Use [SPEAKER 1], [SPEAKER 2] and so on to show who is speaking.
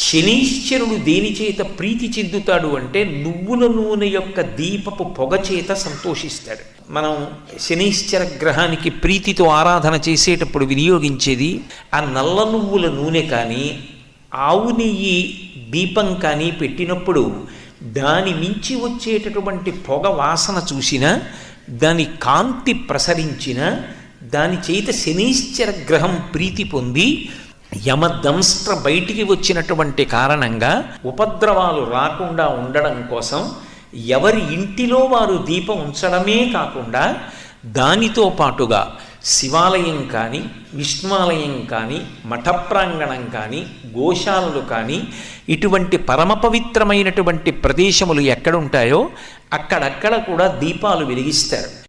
[SPEAKER 1] శనీశ్వరుడు దేనిచేత ప్రీతి చెందుతాడు అంటే నువ్వుల నూనె యొక్క దీపపు పొగ చేత సంతోషిస్తాడు. మనం శనీశ్వర గ్రహానికి ప్రీతితో ఆరాధన చేసేటప్పుడు వినియోగించేది ఆ నల్ల నువ్వుల నూనె కానీ ఆవు నెయ్యి దీపం కానీ పెట్టినప్పుడు దాని మించి వచ్చేటటువంటి పొగ వాసన చూసినా దాని కాంతి ప్రసరించిన దాని చేత శనీశ్వర గ్రహం ప్రీతి పొంది యమదంస్ట్ర బయటికి వచ్చినటువంటి కారణంగా ఉపద్రవాలు రాకుండా ఉండడం కోసం ఎవరి ఇంటిలో వారు దీపం ఉంచడమే కాకుండా దానితో పాటుగా శివాలయం కానీ విష్ణువాలయం కానీ మఠ ప్రాంగణం కానీ గోశాలలు కానీ ఇటువంటి పరమ పవిత్రమైనటువంటి ప్రదేశములు ఎక్కడుంటాయో అక్కడక్కడ కూడా దీపాలు వెలిగిస్తారు.